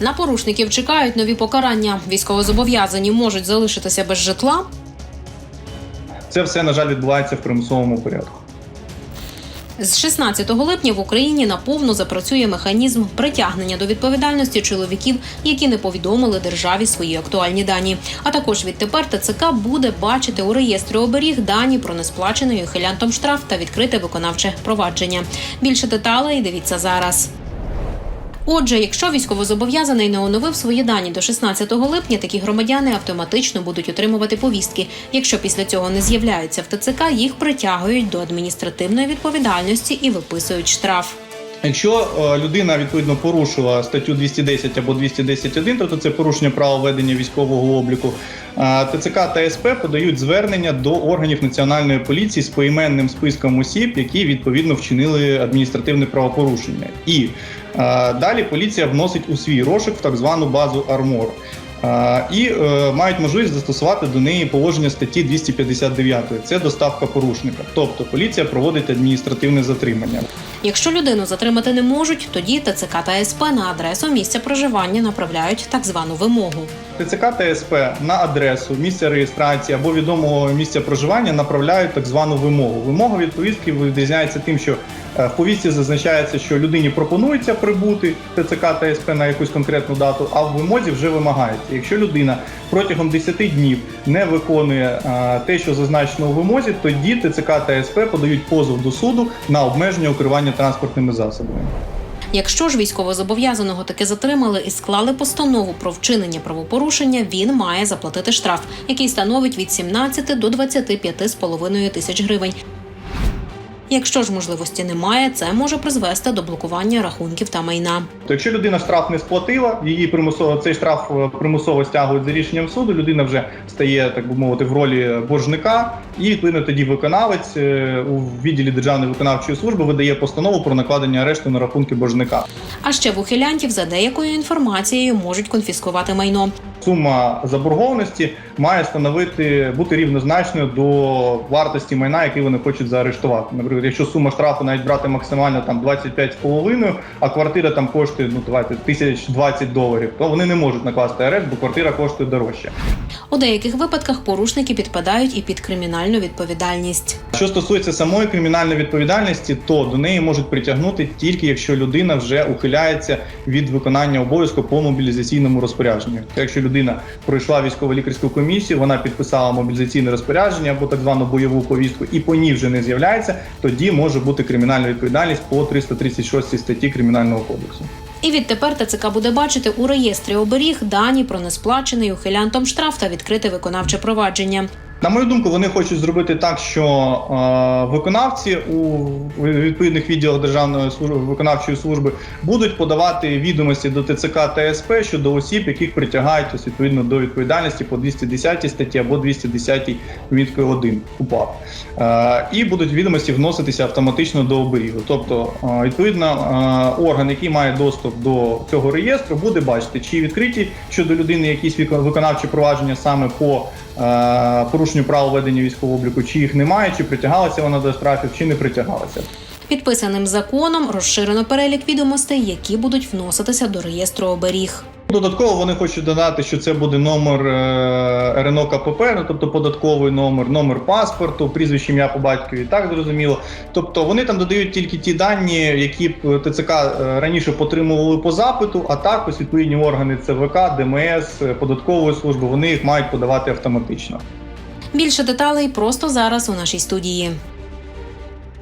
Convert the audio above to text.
На порушників чекають нові покарання. Військовозобов'язані можуть залишитися без житла. Це все, на жаль, відбувається в примусовому порядку. З 16 липня в Україні наповну запрацює механізм притягнення до відповідальності чоловіків, які не повідомили державі свої актуальні дані. А також відтепер ТЦК буде бачити у реєстрі оберіг дані про несплачений ухилянтом штраф та відкрите виконавче провадження. Більше деталей дивіться зараз. Отже, якщо військовозобов'язаний не оновив свої дані до 16 липня, такі громадяни автоматично будуть отримувати повістки. Якщо після цього не з'являються в ТЦК, їх притягують до адміністративної відповідальності і виписують штраф. Якщо е, людина відповідно порушила статтю 210 або 210.1, тобто це порушення права ведення військового обліку, е, ТЦК та СП подають звернення до органів національної поліції з поіменним списком осіб, які відповідно вчинили адміністративне правопорушення. І е, далі поліція вносить у свій розшук в так звану базу Армор. І мають можливість застосувати до неї положення статті 259. Це доставка порушника. Тобто поліція проводить адміністративне затримання. Якщо людину затримати не можуть, тоді ТЦК та СП на адресу місця проживання направляють так звану вимогу. ТЦК та СП на адресу місця реєстрації або відомого місця проживання направляють так звану вимогу. Вимога від повістки відрізняється тим, що е, в повістці зазначається, що людині пропонується прибути ТЦК та СП на якусь конкретну дату, а в вимозі вже вимагається. Якщо людина протягом 10 днів не виконує е, те, що зазначено у вимозі, тоді ТЦК та СП подають позов до суду на обмеження укривання транспортними засобами. Якщо ж військовозобов'язаного таки затримали і склали постанову про вчинення правопорушення, він має заплатити штраф, який становить від 17 до 25,5 тисяч гривень. Якщо ж можливості немає, це може призвести до блокування рахунків та майна. То якщо людина штраф не сплатила, її примусово цей штраф е, примусово стягують за рішенням суду. Людина вже стає, так би мовити, в ролі боржника, і відповідно тоді виконавець е, у відділі державної виконавчої служби видає постанову про накладення арешту на рахунки боржника. А ще в ухилянтів за деякою інформацією можуть конфіскувати майно. Сума заборгованості має становити бути рівнозначною до вартості майна, який вони хочуть заарештувати. Наприклад, якщо сума штрафу навіть брати максимально там 25,5, а квартира там коштує ну давайте тисяч 20 доларів, то вони не можуть накласти арешт, бо квартира коштує дорожче. У деяких випадках порушники підпадають і під кримінальну відповідальність. Що стосується самої кримінальної відповідальності, то до неї можуть притягнути тільки якщо людина вже ухиляється від виконання обов'язку по мобілізаційному розпорядженню. Якщо людина пройшла військово-лікарську комісію, вона підписала мобілізаційне розпорядження або так звану бойову повістку, і по ній вже не з'являється, тоді може бути кримінальна відповідальність по 336 статті кримінального кодексу. І відтепер ТЦК буде бачити у реєстрі оберіг дані про несплачений ухилянтом штраф та відкрите виконавче провадження. На мою думку, вони хочуть зробити так, що е, виконавці у відповідних відділах Державної служби виконавчої служби будуть подавати відомості до ТЦК та СП щодо осіб, яких притягають ось, відповідно до відповідальності по 210 статті або 210 відкою 1 УПАП. Е, і будуть відомості вноситися автоматично до оберігу. Тобто, е, відповідно, е, орган, який має доступ до цього реєстру, буде бачити, чи відкриті щодо людини якісь виконавчі провадження саме по е, порушенню правил ведення військового обліку, чи їх немає, чи притягалася вона до штрафів, чи не притягалася. Підписаним законом розширено перелік відомостей, які будуть вноситися до реєстру оберіг. Додатково вони хочуть додати, що це буде номер е, РНО КПП, ну тобто податковий номер, номер паспорту, прізвище ім'я по батькові, так зрозуміло. Тобто вони там додають тільки ті дані, які б ТЦК е, раніше потримували по запиту, а так ось відповідні органи ЦВК, ДМС, е, податкової служби, вони їх мають подавати автоматично. Більше деталей просто зараз у нашій студії.